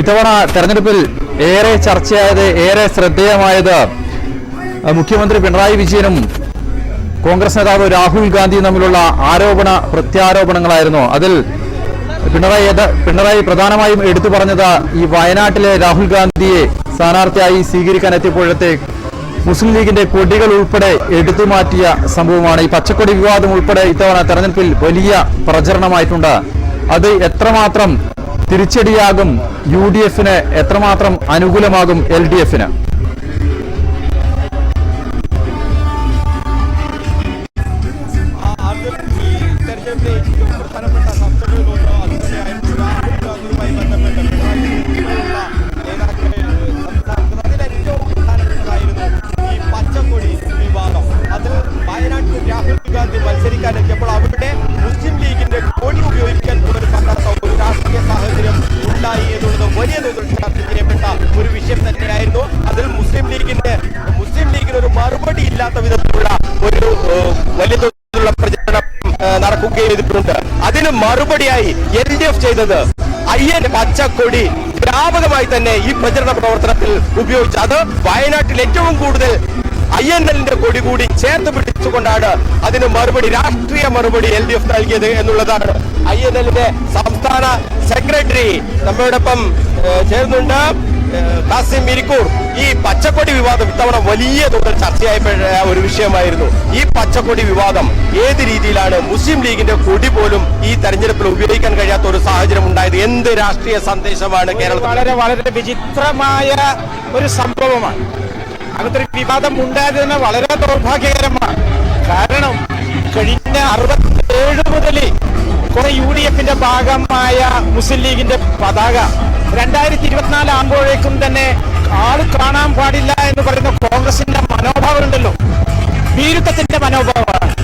ഇത്തവണ തെരഞ്ഞെടുപ്പിൽ ഏറെ ചർച്ചയായത് ഏറെ ശ്രദ്ധേയമായത് മുഖ്യമന്ത്രി പിണറായി വിജയനും കോൺഗ്രസ് നേതാവ് രാഹുൽ ഗാന്ധിയും തമ്മിലുള്ള ആരോപണ പ്രത്യാരോപണങ്ങളായിരുന്നു. അതിൽ പിണറായി പിണറായി പ്രധാനമായും എടുത്തു പറഞ്ഞത് ഈ വയനാട്ടിലെ രാഹുൽ ഗാന്ധിയെ സ്ഥാനാർത്ഥിയായി സ്വീകരിക്കാൻ എത്തിയപ്പോഴത്തെ മുസ്ലിം ലീഗിന്റെ കൊടികൾ ഉൾപ്പെടെ എടുത്തു മാറ്റിയ സംഭവമാണ്. ഈ പച്ചക്കൊടി വിവാദം ഉൾപ്പെടെ ഇത്തവണ തെരഞ്ഞെടുപ്പിൽ വലിയ പ്രചരണമായിട്ടുണ്ട്. അത് എത്രമാത്രം തിരിച്ചടിയാകും യു ഡി എഫിന് എത്രമാത്രം അനുകൂലമാകും എൽ ഡി എഫിന്? മറുപടിയായി എൽ ഡി എഫ് ചെയ്തത്. അയ്യന്റെ പച്ചക്കൊടി വ്യാപകമായി തന്നെ ഈ പ്രചരണ പ്രവർത്തനത്തിൽ ഉപയോഗിച്ചു. അത് വയനാട്ടിൽ ഏറ്റവും കൂടുതൽ എല്ലിന്റെ കൊടി കൂടി ചേർത്ത് പിടിച്ചുകൊണ്ടാണ് അതിന് മറുപടി രാഷ്ട്രീയ മറുപടി എൽ ഡി എഫ് നൽകിയത് എന്നുള്ളതാണ് ഐ എൻ എല്ലിന്റെ സംസ്ഥാന സെക്രട്ടറി. നമ്മളോടൊപ്പം ചേർന്നുണ്ട് കാസിം മിരിക്കൂർ ഈ പച്ചക്കൊടി വിവാദം ഇത്തവണ വലിയ തോതിൽ ചർച്ചയായപ്പോഴ ഒരു വിഷയമായിരുന്നു. ഈ പച്ചക്കൊടി വിവാദം ഏത് രീതിയിലാണ് മുസ്ലിം ലീഗിന്റെ കൊടി പോലും ഈ തെരഞ്ഞെടുപ്പിൽ ഉപയോഗിക്കാൻ കഴിയാത്ത ഒരു സാഹചര്യം ഉണ്ടായത്? എന്ത് രാഷ്ട്രീയ സന്ദേശമാണ് കേരളത്തിൽ? വളരെ വളരെ വിചിത്രമായ ഒരു സംഭവമാണ്. അങ്ങനത്തെ വിവാദം ഉണ്ടായത് തന്നെ വളരെ ദൗർഭാഗ്യകരമാണ്. കാരണം കഴിഞ്ഞ അറുപത്തേഴ് മുതൽ കുറെ യു ഡി എഫിന്റെ ഭാഗമായ മുസ്ലിം ലീഗിന്റെ പതാക. രണ്ടായിരത്തി ഇരുപത്തിനാല് ആകുമ്പോഴേക്കും തന്നെ ആൾ കാണാൻ പാടില്ല എന്ന് പറയുന്ന കോൺഗ്രസിന്റെ മനോഭാവം ഉണ്ടല്ലോ ഭീരുത്വത്തിന്റെ മനോഭാവമാണ്.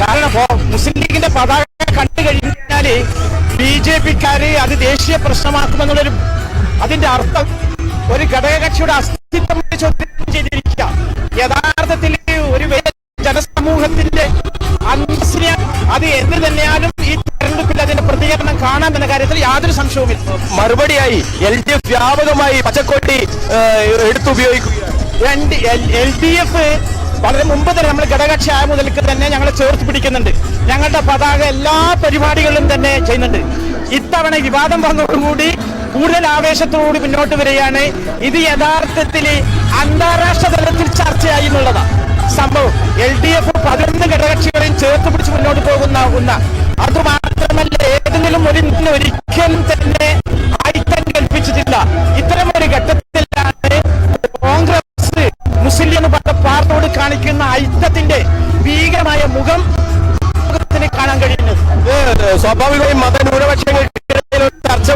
കാരണം മുസ്ലിം ലീഗിന്റെ പതാക കണ്ടു കഴിഞ്ഞാൽ ബി ജെ പിക്കാര് അത് ദേശീയ പ്രശ്നമാക്കുമെന്നുള്ളൊരു അതിന്റെ അർത്ഥം ഒരു ഘടകകക്ഷിയുടെ അസ്തിത്വം ചോദ്യം ചെയ്തിരിക്കുക. യഥാർത്ഥത്തിൽ ഒരു ജനസമൂഹത്തിന്റെ അന്തസ്സിനെ അത് എന്ത് തന്നെയാലും ഈ കാണാം എന്ന കാര്യത്തിൽ യാതൊരു സംശയവുമില്ല. മറുപടിയായി എൽ ഡി എഫ് വ്യാപകമായി പച്ചക്കൊട്ടി എടുത്തുപയോഗിക്കുകയാണ്. എൽ ഡി എഫ് വളരെ മുമ്പ് തന്നെ നമ്മൾ ഘടകക്ഷി ആയ മുതൽക്ക് തന്നെ ഞങ്ങൾ ചേർത്ത് പിടിക്കുന്നുണ്ട്. ഞങ്ങളുടെ പതാക എല്ലാ പരിപാടികളിലും തന്നെ ചെയ്യുന്നുണ്ട്. ഇത്തവണ വിവാദം വന്നതോടുകൂടി കൂടുതൽ ആവേശത്തോടുകൂടി മുന്നോട്ട് വരികയാണ്. ഇത് യഥാർത്ഥത്തിൽ അന്താരാഷ്ട്ര തലത്തിൽ ചർച്ചയായി എന്നുള്ളതാണ്. സംഭവം. എൽ ഡി എഫ് പതിനൊന്ന് ഘടകകക്ഷികളെയും ചേർത്ത് പിടിച്ച് മുന്നോട്ട് പോകുന്ന ഒന്ന് അതുമാത്രമല്ല ഏതെങ്കിലും ഒരു ഒരിക്കലും തന്നെ ഐക്യം കൽപ്പിച്ചിട്ടില്ല. ഇത്തരം ഒരു ഘട്ടത്തിലാണ് കോൺഗ്രസ് മുസ്ലിം എന്ന് പറഞ്ഞ പാർട്ടിയോട് കാണിക്കുന്ന ഐക്യത്തിന്റെ ഭീകരമായ മുഖം കാണാൻ കഴിയുന്നത്. സ്വാഭാവികമായും മതന്യൂനപക്ഷങ്ങൾക്കിടയിൽ ചർച്ച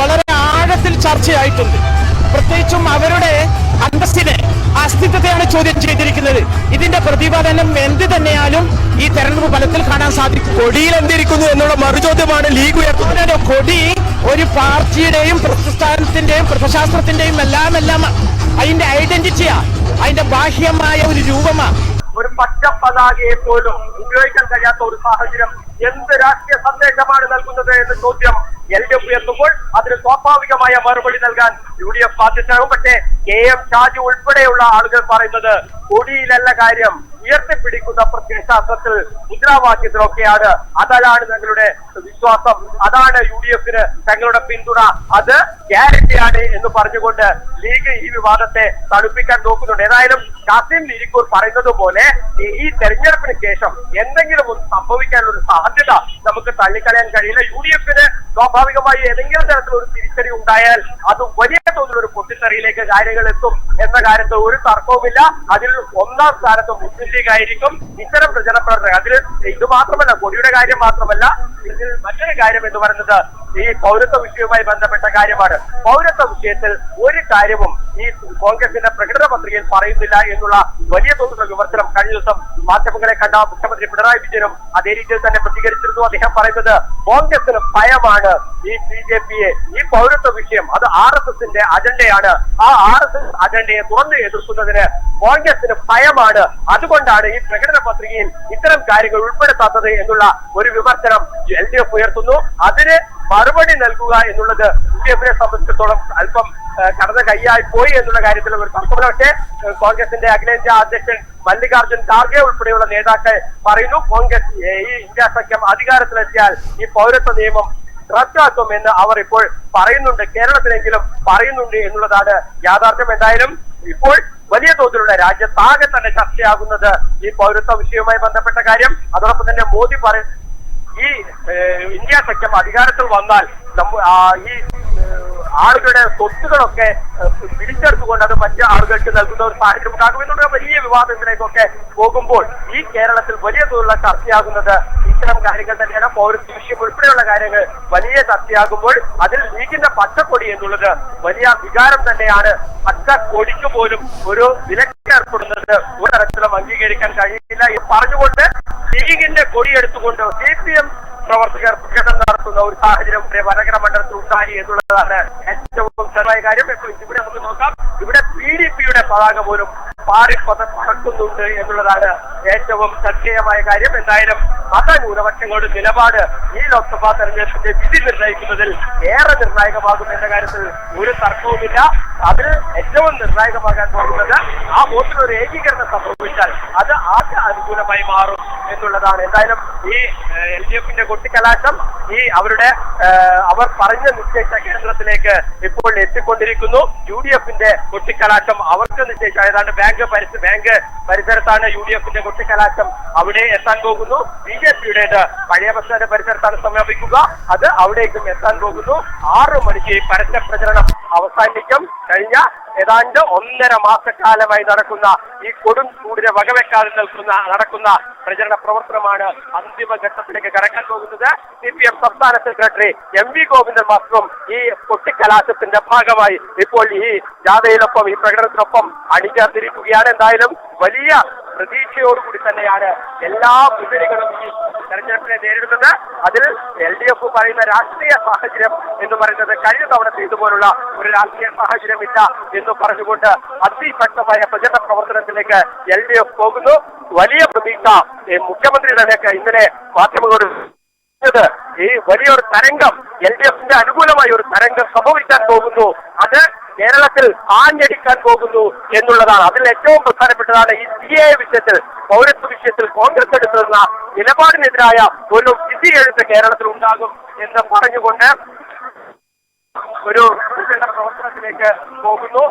വളരെ ആഴത്തിൽ ചർച്ചയായിട്ടുണ്ട്. പ്രത്യേകിച്ചും അവരുടെ അന്തസ്സിനെ അസ്തിത്വത്തെയാണ് ചോദ്യം ചെയ്തിരിക്കുന്നത്. ഇതിന്റെ പ്രതിപാദനം എന്ത് തന്നെയാലും ഈ തെരഞ്ഞെടുപ്പ് ഫലത്തിൽ കാണാൻ സാധിക്കും. കൊടിയിൽ എന്തിരിക്കുന്നു എന്നുള്ള മറുചോദ്യമാണ് ലീഗ് ഉയർത്തുന്നത്. കൊടി ഒരു പാർട്ടിയുടെയും പ്രസ്ഥാനത്തിന്റെയും പ്രശാസ്ത്രത്തിന്റെയും എല്ലാം എല്ലാം അതിന്റെ ഐഡന്റിറ്റിയാ. അതിന്റെ ബാഹ്യമായ ഒരു രൂപമാ. ഒരു പച്ച പതാകയെ പോലും ഉപയോഗിക്കാൻ കഴിയാത്ത ഒരു സാഹചര്യം എന്ത് രാഷ്ട്രീയ സന്ദേശമാണ് നൽകുന്നത് എന്ന ചോദ്യം എൽ ഡി എഫ് ഉയർത്തുമ്പോൾ അതിന് സ്വാഭാവികമായ മറുപടി നൽകാൻ യു ഡി എഫ് സാധ്യതയാകും പക്ഷേ കെ എം ഷാജി ഉൾപ്പെടെയുള്ള ആളുകൾ പറയുന്നത് കൊടിയിലല്ല കാര്യം. ഉയർത്തിപ്പിടിക്കുന്ന പ്രത്യയശാസ്ത്രത്തിൽ മുദ്രാവാക്യത്തിലൊക്കെയാണ്. അതാണ് തങ്ങളുടെ വിശ്വാസം. അതാണ് യു ഡി എഫിന് തങ്ങളുടെ പിന്തുണ. അത് ഗ്യാരണ്ടിയാണ് എന്ന് പറഞ്ഞുകൊണ്ട് ലീഗ് ഈ വിവാദത്തെ തണുപ്പിക്കാൻ നോക്കുന്നുണ്ട്. ഏതായാലും കാസിം ലിരിക്കൂർ പറയുന്നത് പോലെ ഈ- തെരഞ്ഞെടുപ്പിന് ശേഷം എന്തെങ്കിലും ഒന്ന് സംഭവിക്കാനുള്ള ഒരു സാധ്യത നമുക്ക് തള്ളിക്കളയാൻ കഴിയില്ല. യു ഡി എഫിന് സ്വാഭാവികമായി ഏതെങ്കിലും തരത്തിലൊരു തിരിച്ചടി ഉണ്ടായാൽ അത് വലിയ തോതിലൊരു പൊട്ടിത്തെറിയിലേക്ക് കാര്യങ്ങൾ എത്തും എന്ന കാര്യത്തിൽ ഒരു തർക്കവുമില്ല. അതിൽ ഒന്നാം സ്ഥാനത്ത് മുസ്ലിം ലീഗ് ആയിരിക്കും. ഇത്തരം പ്രചരണ പ്രവർത്തനം അതിൽ ഇത് മാത്രമല്ല കൊടിയുടെ കാര്യം മാത്രമല്ല ഇതിൽ മറ്റൊരു കാര്യം എന്ന് പറയുന്നത് ഈ പൗരത്വ വിഷയവുമായി ബന്ധപ്പെട്ട കാര്യമാണ്. പൗരത്വ വിഷയത്തിൽ ഒരു കാര്യവും ഈ കോൺഗ്രസിന്റെ പ്രകടന പത്രികയിൽ പറയുന്നില്ല എന്നുള്ള വലിയ തോതിലുള്ള വിമർശനം കഴിഞ്ഞ ദിവസം മാധ്യമങ്ങളെ കണ്ട മുഖ്യമന്ത്രി പിണറായി വിജയനും അതേ രീതിയിൽ തന്നെ പ്രതികരിച്ചിരുന്നു. അദ്ദേഹം പറയുന്നത് കോൺഗ്രസിന് ഭയമാണ് ഈ ബി ജെ പിയെ. ഈ പൗരത്വ വിഷയം അത് ആർ എസ് എസിന്റെ അജണ്ടയാണ്. ആ ആർ എസ് എസ് അജണ്ടയെ തുറന്ന് എതിർക്കുന്നതിന് കോൺഗ്രസിന് ഭയമാണ്. അതുകൊണ്ടാണ് ഈ പ്രകടന പത്രികയിൽ ഇത്തരം കാര്യങ്ങൾ ഉൾപ്പെടുത്താത്തത് എന്നുള്ള ഒരു വിമർശനം എൽ ഡി എഫ് ഉയർത്തുന്നു. അതിന് മറുപടി നൽകുക എന്നുള്ളത് യു ഡി എഫിനെ സംബന്ധിച്ചിടത്തോളം അല്പം കടന്ന കൈയായി പോയി എന്നുള്ള കാര്യത്തിൽ ഒരു തർക്കമില്ല പക്ഷേ കോൺഗ്രസിന്റെ അഖിലേന്ത്യാ അധ്യക്ഷൻ മല്ലികാർജുൻ ഖാർഗെ ഉൾപ്പെടെയുള്ള നേതാക്കൾ പറയുന്നു കോൺഗ്രസ് ഈ ഇന്ത്യ സഖ്യം അധികാരത്തിലെത്തിയാൽ ഈ പൗരത്വ നിയമം റദ്ദാക്കും എന്ന് അവർ ഇപ്പോൾ പറയുന്നുണ്ട് കേരളത്തിലെങ്കിലും പറയുന്നുണ്ട് എന്നുള്ളതാണ് യാഥാർത്ഥ്യം. എന്തായാലും ഇപ്പോൾ വലിയ തോതിലുള്ള രാജ്യത്താകെ തന്നെ ചർച്ചയാകുന്നത് ഈ പൗരത്വ വിഷയവുമായി ബന്ധപ്പെട്ട കാര്യം. അതോടൊപ്പം തന്നെ മോദി പറ ഈ ഇന്ത്യ സഖ്യം അധികാരത്തിൽ വന്നാൽ ഈ ആളുകളുടെ സ്വത്തുകളൊക്കെ പിടിച്ചെടുത്തുകൊണ്ട് അത് മറ്റ് ആളുകൾക്ക് നൽകുന്ന ഒരു സാഹചര്യം ഉണ്ടാകും എന്നുള്ള വലിയ വിവാദത്തിലേക്കൊക്കെ പോകുമ്പോൾ ഈ കേരളത്തിൽ വലിയ തോതിലുള്ള ചർച്ചയാകുന്നത് ഇത്തരം കാര്യങ്ങൾ തന്നെയാണ്. പൗരത്വ വിഷയം ഉൾപ്പെടെയുള്ള കാര്യങ്ങൾ വലിയ ചർച്ചയാകുമ്പോൾ അതിൽ ലീഗിന്റെ പച്ചക്കൊടി എന്നുള്ളത് വലിയ വികാരം തന്നെയാണ്. പച്ചക്കൊടിക്ക് പോലും ഒരു വിലക്ക് ഏർപ്പെടുന്നത് ഒരു തരത്തിലും അംഗീകരിക്കാൻ കഴിയില്ല. എന്ന് പറഞ്ഞുകൊണ്ട് ലീഗിന്റെ കൊടി എടുത്തുകൊണ്ട് സി പി എം പ്രവർത്തകർ പ്രകടനം നടത്തുന്ന ഒരു സാഹചര്യം വടകര മണ്ഡലത്തിൽ ഉണ്ടായി എന്നുള്ളതാണ് ഏറ്റവും ചെറിയ കാര്യം. ഇപ്പോൾ ഇവിടെ നമുക്ക് നോക്കാം. ഇവിടെ പി ഡി പിയുടെ പതാക പോലും പാറിപ്പത പറക്കുന്നുണ്ട് എന്നുള്ളതാണ് ഏറ്റവും ശ്രദ്ധേയമായ കാര്യം എന്തായാലും മതന്യൂനപക്ഷങ്ങളുടെ നിലപാട് ഈ ലോക്സഭാ തെരഞ്ഞെടുപ്പിന്റെ വിധി നിർണയിക്കുന്നതിൽ ഏറെ നിർണായകമാകും എന്ന കാര്യത്തിൽ ഒരു തർക്കവുമില്ല. അതിൽ ഏറ്റവും നിർണായകമാകാൻ പോകുന്നത് ആ വോട്ടിൽ ഒരു ഏകീകരണം സംഭവിച്ചാൽ അത് ആദ്യ അനുകൂലമായി മാറും എന്നുള്ളതാണ്. എന്തായാലും ഈ എൽ ഡി എഫിന്റെ കൊട്ടിക്കലാശം ഈ അവരുടെ അവർ പറഞ്ഞ നിശ്ചയിച്ച കേന്ദ്രത്തിലേക്ക് ഇപ്പോൾ എത്തിക്കൊണ്ടിരിക്കുന്നു. യു ഡി എഫിന്റെ കൊട്ടിക്കലാശം അവർക്ക് ശേഷം ഏതാണ്ട് ബാങ്ക് പരിസര ബാങ്ക് പരിസരത്താണ് യു ഡി എഫിന്റെ കൊട്ടിക്കലാശം. അവിടെ എത്താൻ പോകുന്നു. ബി ജെ പിയുടേത് പഴയ ബസ് സ്റ്റാൻഡ് പരിസരത്താണ് സമാപിക്കുക. അത് അവിടേക്കും എത്താൻ പോകുന്നു. ആറ് മണിക്ക് പരസ്യ പ്രചരണം അവസാനിക്കും. കഴിഞ്ഞ ഏതാണ്ട് ഒന്നര മാസക്കാലമായി നടക്കുന്ന ഈ കൊടും ചൂടിനെ വകവെക്കാതെ നിൽക്കുന്ന നടക്കുന്ന പ്രചരണ പ്രവർത്തനമാണ് അന്തിമ ഘട്ടത്തിലേക്ക് കടക്കാൻ പോകുന്നത്. സി പി എം സംസ്ഥാന സെക്രട്ടറി എം വി ഗോവിന്ദൻ മാത്രം ഈ കൊട്ടിക്കലാശത്തിന്റെ ഭാഗമായി ഇപ്പോൾ ഈ ജാഥയിലൊപ്പം ഈ പ്രകടനത്തിനൊപ്പം അണിചേർന്നിരിക്കുകയാണ്. എന്തായാലും വലിയ പ്രതീക്ഷയോടുകൂടി തന്നെയാണ് എല്ലാ മുന്നണികളും ഈ തെരഞ്ഞെടുപ്പിനെ നേരിടുന്നത്. അതിൽ എൽ ഡി എഫ് പറയുന്ന രാഷ്ട്രീയ സാഹചര്യം എന്ന് പറയുന്നത് കഴിഞ്ഞ തവണത്തെ ഇതുപോലുള്ള ഒരു രാഷ്ട്രീയ സാഹചര്യം ഇല്ല എന്ന് പറഞ്ഞുകൊണ്ട് അതിശക്തമായ പ്രചരണ പ്രവർത്തനത്തിലേക്ക് എൽ ഡി എഫ് പോകുന്നു. വലിയ പ്രതീക്ഷ ഈ മുഖ്യമന്ത്രി തന്നെയൊക്കെ ഇന്നലെ മാധ്യമങ്ങളോട് ഈ വലിയൊരു തരംഗം എൽ ഡി എഫിന്റെ അനുകൂലമായ ഒരു തരംഗം സംഭവിക്കാൻ പോകുന്നു. അത് കേരളത്തിൽ ആഞ്ഞടിക്കാൻ പോകുന്നു എന്നുള്ളതാണ്. അതിൽ ഏറ്റവും പ്രധാനപ്പെട്ടതാണ് ഈ സി എ വിഷയത്തിൽ പൗരത്വ വിഷയത്തിൽ കോൺഗ്രസ് എടുത്തിരുന്ന നിലപാടിനെതിരായ ഒരു വിധി എഴുത്ത് കേരളത്തിൽ ഉണ്ടാകും എന്ന് പറഞ്ഞുകൊണ്ട് ഒരു പ്രവർത്തനത്തിലേക്ക് പോകുന്നു.